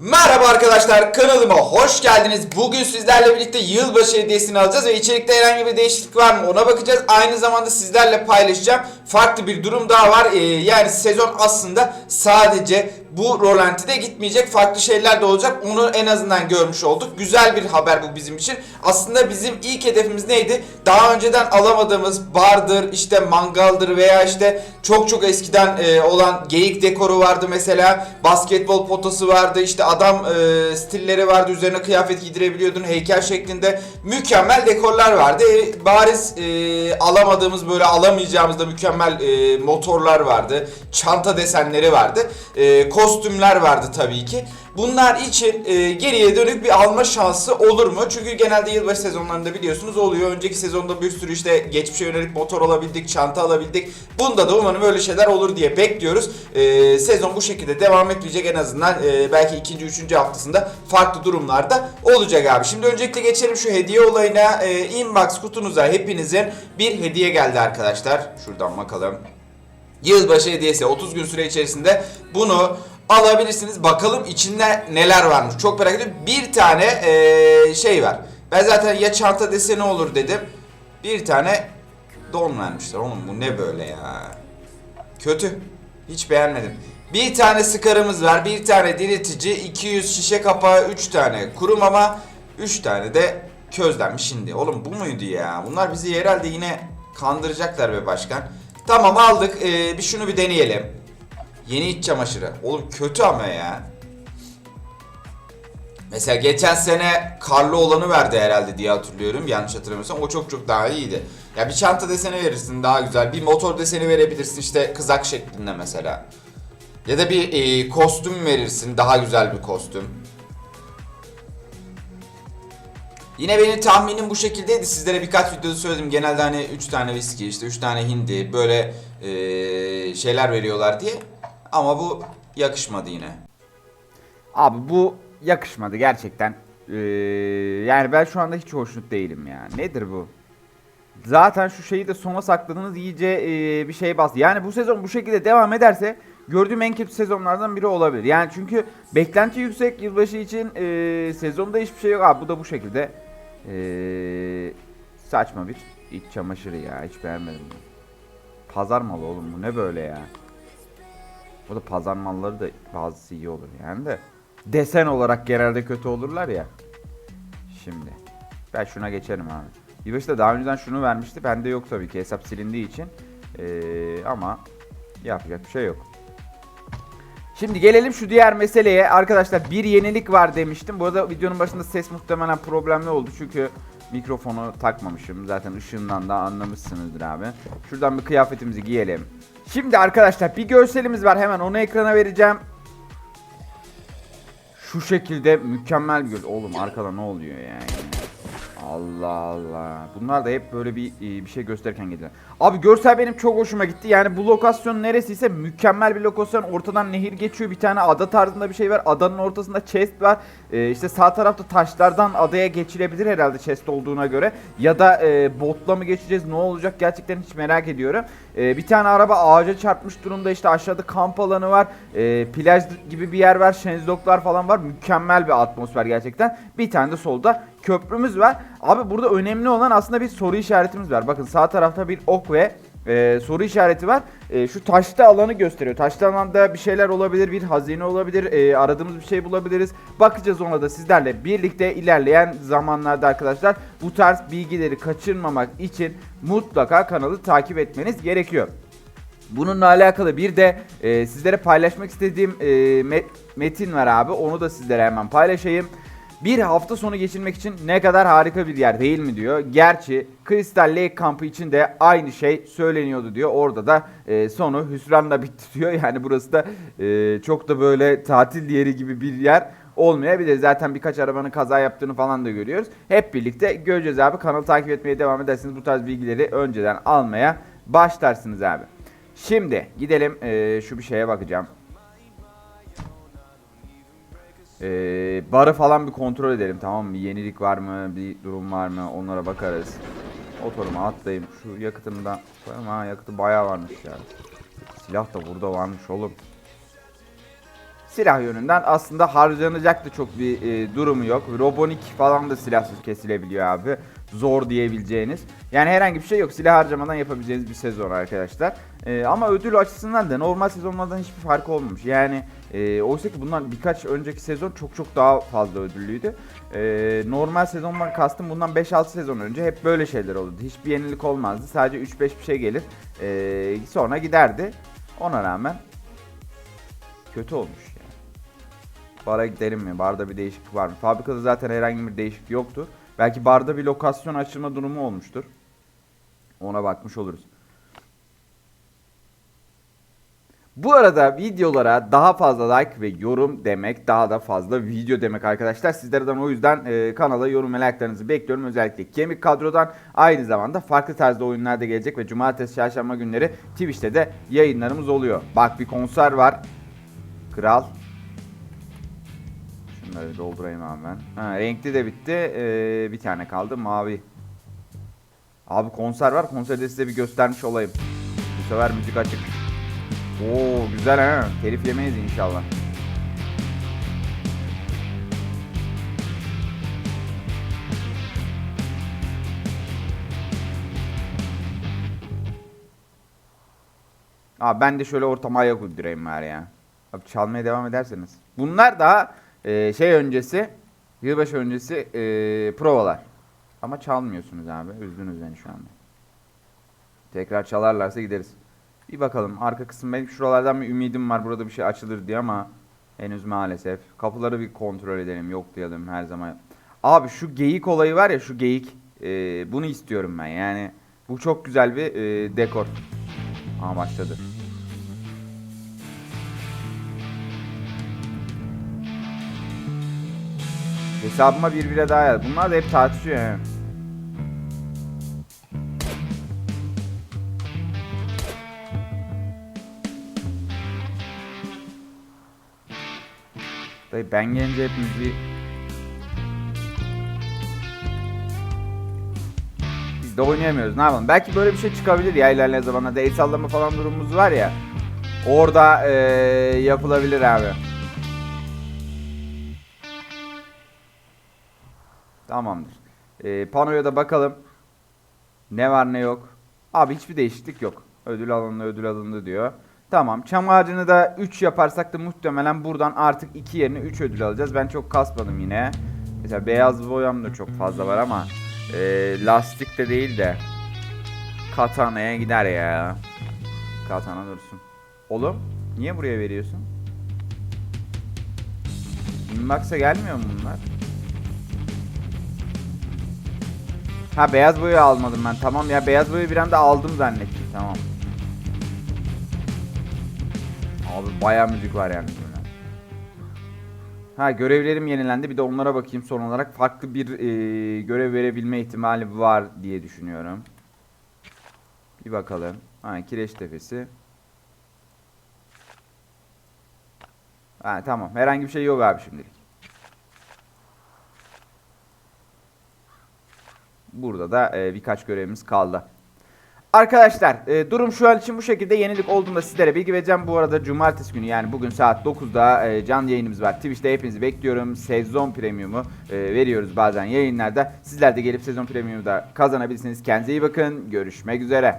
Merhaba arkadaşlar kanalıma hoş geldiniz. Bugün sizlerle birlikte yılbaşı hediyesini alacağız ve içerikte herhangi bir değişiklik var mı ona bakacağız. Aynı zamanda sizlerle paylaşacağım. Farklı bir durum daha var. Ee, yani sezon aslında sadece bu rolantide gitmeyecek. Farklı şeyler de olacak. Onu en azından görmüş olduk. Güzel bir haber bu bizim için. Aslında bizim ilk hedefimiz neydi? Daha önceden alamadığımız bardır, işte mangaldır veya işte çok çok eskiden e, olan geyik dekoru vardı mesela. Basketbol potası vardı. işte adam e, stilleri vardı. Üzerine kıyafet giydirebiliyordun. Heykel şeklinde mükemmel dekorlar vardı. E, bariz e, alamadığımız böyle alamayacağımız da mükemmel e, motorlar vardı. Çanta desenleri vardı. E, kostümler vardı tabii ki. Bunlar için e, geriye dönük bir alma şansı olur mu? Çünkü genelde yılbaşı sezonlarında biliyorsunuz oluyor. Önceki sezonda bir sürü işte geçmişe yönelik motor alabildik, çanta alabildik. Bunda da umarım öyle şeyler olur diye bekliyoruz. E, sezon bu şekilde devam etmeyecek en azından e, belki ikinci, üçüncü haftasında farklı durumlarda olacak abi. Şimdi öncelikle geçelim şu hediye olayına. E, inbox kutunuza hepinizin bir hediye geldi arkadaşlar. Şuradan bakalım. Yılbaşı hediyesi 30 gün süre içerisinde bunu alabilirsiniz. Bakalım içinde neler varmış. Çok merak ediyorum. Bir tane eee, şey var. Ben zaten ya çanta deseni olur dedim. Bir tane don vermişler. Oğlum bu ne böyle ya? Kötü. Hiç beğenmedim. Bir tane sıkarımız var. Bir tane diriltici. 200 şişe kapağı. 3 tane kuru mama. 3 tane de közlenmiş şimdi. Oğlum bu muydu ya? Bunlar bizi herhalde yine kandıracaklar be başkan. Tamam aldık. Ee, bir şunu bir deneyelim. Yeni iç çamaşırı. Oğlum kötü ama ya. Mesela geçen sene karlı olanı verdi herhalde diye hatırlıyorum. Yanlış hatırlamıyorsam. O çok çok daha iyiydi. Ya bir çanta deseni verirsin daha güzel. Bir motor deseni verebilirsin işte kızak şeklinde mesela. Ya da bir e, kostüm verirsin. Daha güzel bir kostüm. Yine benim tahminim bu şekildeydi. Sizlere birkaç videoda söyledim. Genelde hani 3 tane viski, işte 3 tane hindi böyle e, şeyler veriyorlar diye. Ama bu yakışmadı yine. Abi bu yakışmadı gerçekten. Ee, yani ben şu anda hiç hoşnut değilim ya. Nedir bu? Zaten şu şeyi de sona sakladınız iyice ee, bir şey bastı. Yani bu sezon bu şekilde devam ederse gördüğüm en kötü sezonlardan biri olabilir. Yani çünkü beklenti yüksek yılbaşı için ee, sezonda hiçbir şey yok. Abi bu da bu şekilde ee, saçma bir iç çamaşırı ya. Hiç beğenmedim. Pazar malı oğlum bu ne böyle ya. O da pazar malları da bazısı iyi olur yani de. Desen olarak genelde kötü olurlar ya. Şimdi. Ben şuna geçerim abi. Yılbaşı'da daha önceden şunu vermişti. Bende yok tabii ki hesap silindiği için. Ee, ama yapacak bir şey yok. Şimdi gelelim şu diğer meseleye. Arkadaşlar bir yenilik var demiştim. Bu arada videonun başında ses muhtemelen problemli oldu. Çünkü mikrofonu takmamışım. Zaten ışığından da anlamışsınızdır abi. Şuradan bir kıyafetimizi giyelim. Şimdi arkadaşlar bir görselimiz var. Hemen onu ekrana vereceğim. Şu şekilde mükemmel bir göl. Oğlum arkada ne oluyor yani? Allah Allah. Bunlar da hep böyle bir e, bir şey gösterirken geliyor. Abi görsel benim çok hoşuma gitti. Yani bu lokasyon neresiyse mükemmel bir lokasyon. Ortadan nehir geçiyor. Bir tane ada tarzında bir şey var. Adanın ortasında chest var. Ee, işte sağ tarafta taşlardan adaya geçilebilir herhalde chest olduğuna göre. Ya da e, botla mı geçeceğiz? Ne olacak? Gerçekten hiç merak ediyorum. Ee, bir tane araba ağaca çarpmış durumda. İşte aşağıda kamp alanı var. Ee, plaj gibi bir yer var. Şenzloklar falan var. Mükemmel bir atmosfer gerçekten. Bir tane de solda köprümüz var. Abi burada önemli olan aslında bir soru işaretimiz var. Bakın sağ tarafta bir ok ve e, soru işareti var. E, şu taşlı alanı gösteriyor. Taşlı alanda bir şeyler olabilir, bir hazine olabilir, e, aradığımız bir şey bulabiliriz. Bakacağız ona da sizlerle birlikte ilerleyen zamanlarda arkadaşlar. Bu tarz bilgileri kaçırmamak için mutlaka kanalı takip etmeniz gerekiyor. Bununla alakalı bir de e, sizlere paylaşmak istediğim e, met- metin var abi. Onu da sizlere hemen paylaşayım. Bir hafta sonu geçirmek için ne kadar harika bir yer değil mi diyor. Gerçi Crystal Lake kampı için de aynı şey söyleniyordu diyor. Orada da e, sonu hüsranla bitti diyor. Yani burası da e, çok da böyle tatil yeri gibi bir yer olmayabilir. Zaten birkaç arabanın kaza yaptığını falan da görüyoruz. Hep birlikte göreceğiz abi. Kanalı takip etmeye devam edersiniz. Bu tarz bilgileri önceden almaya başlarsınız abi. Şimdi gidelim e, şu bir şeye bakacağım. Ee, barı falan bir kontrol edelim tamam mı? Bir yenilik var mı? Bir durum var mı? Onlara bakarız. Motoruma atlayayım. Şu yakıtını da koyalım. Ha yakıtı bayağı varmış ya. Silah da burada varmış oğlum. silah yönünden aslında harcanacak da çok bir e, durumu yok. Robonik falan da silahsız kesilebiliyor abi. Zor diyebileceğiniz. Yani herhangi bir şey yok. Silah harcamadan yapabileceğiniz bir sezon arkadaşlar. E, ama ödül açısından da normal sezonlardan hiçbir farkı olmamış. Yani e, oysa ki bundan birkaç önceki sezon çok çok daha fazla ödüllüydü. E, normal sezondan kastım bundan 5-6 sezon önce hep böyle şeyler olurdu. Hiçbir yenilik olmazdı. Sadece 3-5 bir şey gelir. E, sonra giderdi. Ona rağmen kötü olmuş ya. Bara gidelim mi? Barda bir değişiklik var mı? Fabrikada zaten herhangi bir değişiklik yoktur. Belki barda bir lokasyon açılma durumu olmuştur. Ona bakmış oluruz. Bu arada videolara daha fazla like ve yorum demek, daha da fazla video demek arkadaşlar. Sizlerden o yüzden e, kanala yorum ve like'larınızı bekliyorum. Özellikle Kemik Kadro'dan aynı zamanda farklı tarzda oyunlar da gelecek ve cumartesi, çarşamba günleri Twitch'te de yayınlarımız oluyor. Bak bir konser var. Kral. Şunları doldurayım ben. Ha, renkli de bitti. Ee, bir tane kaldı. Mavi. Abi konser var. Konserde size bir göstermiş olayım. Bu sefer müzik açık. Oo güzel ha. Telif yemeyiz inşallah. Abi ben de şöyle ortama ayak uydurayım bari ya. Abi çalmaya devam ederseniz. Bunlar daha e, şey öncesi, yılbaşı öncesi e, provalar. Ama çalmıyorsunuz abi. Üzdünüz beni şu anda. Tekrar çalarlarsa gideriz. Bir bakalım. Arka kısım benim şuralardan bir ümidim var. Burada bir şey açılır diye ama henüz maalesef. Kapıları bir kontrol edelim. Yok diyelim her zaman. Abi şu geyik olayı var ya şu geyik. e, bunu istiyorum ben. Yani bu çok güzel bir e, dekor. Aa başladı. Hesabıma bir bire daha yaz. Bunlar da hep tartışıyor yani. Dayı ben gelince hepimiz bir... Biz de oynayamıyoruz ne yapalım. Belki böyle bir şey çıkabilir ya ilerleyen zamanlarda. El sallama falan durumumuz var ya. Orada eee, yapılabilir abi. Tamamdır. Ee, panoya da bakalım. Ne var ne yok. Abi hiçbir değişiklik yok. Ödül alındı ödül alındı diyor. Tamam. Çam ağacını da 3 yaparsak da muhtemelen buradan artık 2 yerine 3 ödül alacağız. Ben çok kasmadım yine. Mesela beyaz boyam da çok fazla var ama e, lastik de değil de katanaya gider ya. Katana dursun. Oğlum niye buraya veriyorsun? Inbox'a gelmiyor mu bunlar? Ha beyaz boyu almadım ben. Tamam ya beyaz boyu bir anda aldım zannettim. Tamam. Abi bayağı müzik var yani. Ha görevlerim yenilendi. Bir de onlara bakayım son olarak. Farklı bir e, görev verebilme ihtimali var diye düşünüyorum. Bir bakalım. Ha kireç tepesi. Ha tamam. Herhangi bir şey yok abi şimdilik. Burada da e, birkaç görevimiz kaldı. Arkadaşlar e, durum şu an için bu şekilde yenilik olduğunda sizlere bilgi vereceğim. Bu arada cumartesi günü yani bugün saat 9'da e, canlı yayınımız var. Twitch'te hepinizi bekliyorum. Sezon premiumu e, veriyoruz bazen yayınlarda. Sizler de gelip sezon premiumu da kazanabilirsiniz. Kendinize iyi bakın. Görüşmek üzere.